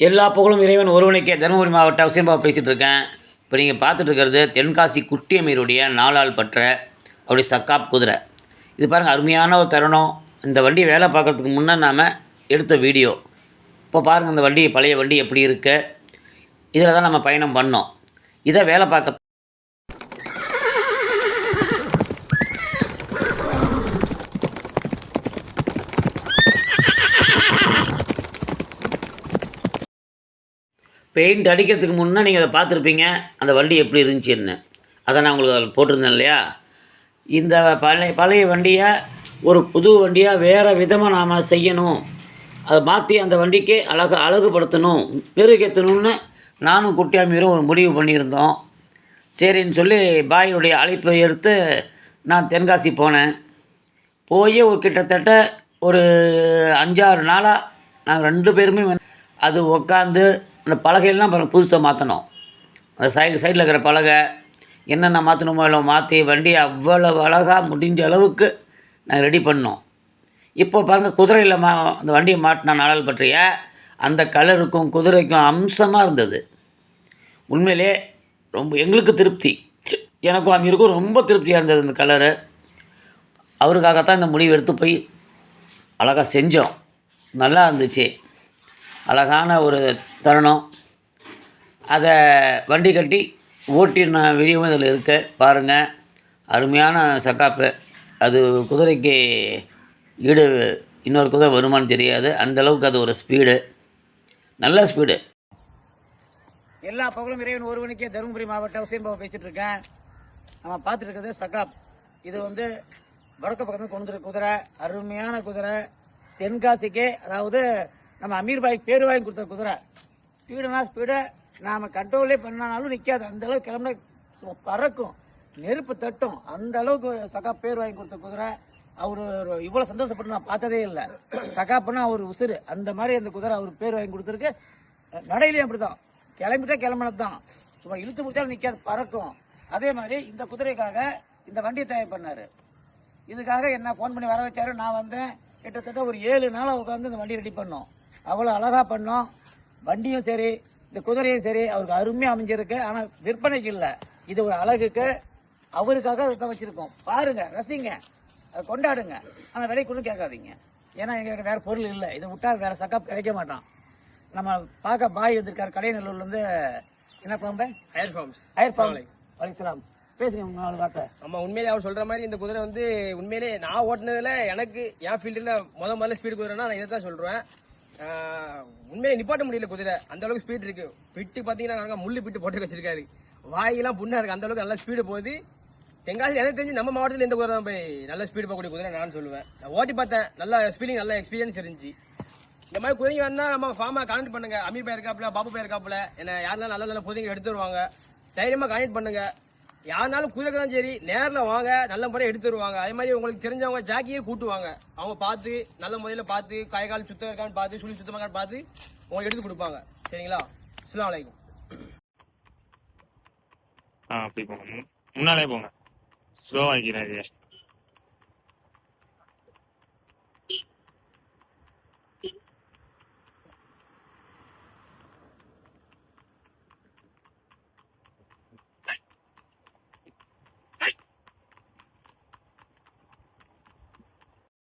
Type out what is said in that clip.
எல்லா புகழும் இறைவன் ஒருவனுக்கே. தருமபுரி மாவட்ட அவசியமாக பேசிகிட்டு இருக்கேன். இப்போ நீங்கள் பார்த்துட்டு இருக்கிறது தென்காசி குட்டி அமீருடைய நாலாள் பற்ற அவருடைய சக்காப் குதிரை. இது பாருங்கள் அருமையான ஒரு தருணம். இந்த வண்டி வேலை பார்க்குறதுக்கு முன்னே நாம் எடுத்த வீடியோ. இப்போ பாருங்கள் இந்த வண்டி பழைய வண்டி எப்படி இருக்குது இதில் தான் நம்ம பயணம் பண்ணோம். இதை வேலை பார்க்க பெயிண்ட் அடிக்கிறதுக்கு முன்னே நீங்கள் அதை பார்த்துருப்பீங்க. அந்த வண்டி எப்படி இருந்துச்சுன்னு. அதை நான் உங்களுக்கு அதில் போட்டிருந்தேன் இல்லையா? இந்த பழைய பழைய வண்டியை ஒரு புது வண்டியாக வேறு விதமாக நாம் செய்யணும். அதை மாற்றி அந்த வண்டிக்கு அழகு அழகுபடுத்தணும். பெருகேற்றணும்னு நானும் குட்டியாமியரும் ஒரு முடிவு பண்ணியிருந்தோம். சரின்னு சொல்லி பாயினுடைய அழைப்பை எடுத்து நான் தென்காசி போனேன். போய் ஒரு கிட்டத்தட்ட ஒரு அஞ்சாறு நாளாக நாங்கள் ரெண்டு பேருமே வந்து அது உக்காந்து அந்த பலகையெல்லாம் அப்புறம் புதுசாக மாற்றணும் அந்த சைடு சைடில் இருக்கிற பலகை என்னென்ன மாற்றணுமோ இல்லை மாற்றி வண்டியை அவ்வளவு அழகாக முடிஞ்ச அளவுக்கு நாங்கள் ரெடி பண்ணோம். இப்போ பாருங்கள் குதிரையில் மா அந்த வண்டியை மாட்டின நாளால் பற்றிய அந்த கலருக்கும் குதிரைக்கும் அம்சமாக இருந்தது. உண்மையிலே ரொம்ப எங்களுக்கு திருப்தி. எனக்கும் அமீருக்கும் ரொம்ப திருப்தியாக இருந்தது இந்த கலரு. அவருக்காகத்தான் இந்த முடிவு எடுத்து போய் அழகாக செஞ்சோம். நல்லா இருந்துச்சு. அழகான ஒரு தருணம். அதை வண்டி கட்டி ஓட்டின வீடியோவும் இதில் இருக்கு பாருங்கள் அருமையான சக்காப்பு அது குதிரைக்கு ஈடு இன்னொரு குதிரை வருமானு தெரியாது. அந்தளவுக்கு அது ஒரு ஸ்பீடு நல்ல ஸ்பீடு எல்லா பகலும் இறைவன் ஒருவனுக்கே தருமபுரி மாவட்ட உசேன்பாவை பேசிட்டு இருக்கேன். நம்ம பார்த்துட்டு இருக்கிறது சகாப். இது வந்து வடக்கு பக்கத்தில் கொண்டு குதிரை. அருமையான குதிரை. தென்காசிக்கே அதாவது நம்ம அமீர் பாய் பேர் வாங்கி கொடுத்த குதிரை. ஸ்பீடுனா ஸ்பீடு. நாம கண்ட்ரோலே பண்ணாலும் நிற்காது அந்த அளவுக்கு கிளம்புன பறக்கும். நெருப்பு தட்டும். அந்த அளவுக்கு சகா பேர் வாங்கி கொடுத்த குதிரை. அவர் இவ்வளவு சந்தோஷப்பட்டு நான் பார்த்ததே இல்லை. சகாப்புனா அவர் உசுறு. அந்த மாதிரி அந்த குதிரை அவர் பேர் வாங்கி கொடுத்துருக்கு. நடையிலையும் அப்படிதான். கிளம்பிட்டா கிளம்பினது தான் சும்மா இழுத்து முடிச்சாலும் நிற்காது பறக்கும். அதே மாதிரி இந்த குதிரைக்காக இந்த வண்டியை தயார் பண்ணாரு. இதுக்காக என்ன ஃபோன் பண்ணி வர வச்சாரு? நான் வந்தேன். கிட்டத்தட்ட ஒரு ஏழு நாளாக உட்காந்து இந்த வண்டி ரெடி பண்ணோம். அவ்வளோ அழகா பண்ணோம். வண்டியும் சரி இந்த குதிரையும் சரி அவருக்கு அருமையாக அமைஞ்சிருக்கு. ஆனால் விற்பனைக்கு இல்லை. இது ஒரு அழகுக்கு அவருக்காக இதை வச்சிருக்கோம் பாருங்க ரசிங்க. அதை கொண்டாடுங்க. ஆனால் விலை கொண்டு கேட்காதீங்க. ஏன்னா எங்ககிட்ட வேற பொருள் இல்லை. இதை விட்டா வேற சக்கப் கிடைக்க மாட்டான். நம்ம பார்க்க பாய் வந்திருக்காரு. கடையநல்லூர்லேருந்து என்ன பாம்பு ஹயர் ஃபார்ம்ஸ். Higher farm. வலிசலாம். பேசுங்க நாலு வார்த்தை. உண்மையிலே அவர் சொல்ற மாதிரி இந்த குதிரை வந்து உண்மையிலே நான் ஓட்டுனதுல எனக்கு என் ஃபீல்டுல முத முதல்ல ஸ்பீடு குதிரைனா நான் இதை தான் சொல்றேன். உண்மையை நிப்பாட்ட முடியல குதிரை. அந்த அளவுக்கு ஸ்பீட் இருக்கு. பிட்டு பாத்தீங்கன்னா நாங்க முள்ளு பிட்டு போட்டு வச்சிருக்காரு. வாயெல்லாம் புண்ணா இருக்கு. அந்த அளவுக்கு நல்ல ஸ்பீடு போகுது. தென்காசி எனக்கு தெரிஞ்சு நம்ம மாவட்டத்தில் எந்த குதிரை தான் போய் நல்ல ஸ்பீடு போகக்கூடிய குதிரை நான் சொல்லுவேன். நான் ஓட்டி பார்த்தேன். நல்ல ஸ்பீடிங் நல்ல எக்ஸ்பீரியன்ஸ் இருந்துச்சு. இந்த மாதிரி குதிரைங்க வந்தா நம்ம ஃபார்மா கனெக்ட் பண்ணுங்க. அமீர் பயிருக்காப்புல பாபு என்ன யாரெல்லாம் நல்ல நல்ல குதிரைங்க எடுத்துருவாங்க தைரியமாக தைரியமா கனெக்ட் பண்ணுங்க. யாருனாலும் குதிரைக்கு தான் சரி நேர்ல வாங்க நல்ல முறையை எடுத்து வருவாங்க அதே மாதிரி உங்களுக்கு தெரிஞ்சவங்க ஜாக்கியே கூட்டுவாங்க. அவங்க பார்த்து நல்ல முறையில பார்த்து கை கால் சுத்தம் இருக்கான்னு பார்த்து சுழி சுத்தமாக பார்த்து உங்களுக்கு எடுத்து கொடுப்பாங்க. சரிங்களா? அஸ்லாம் வலைக்கும் ஆ அப்படி போங்க. முன்னாலே போங்க. ஸ்லோவாக்கிறேன்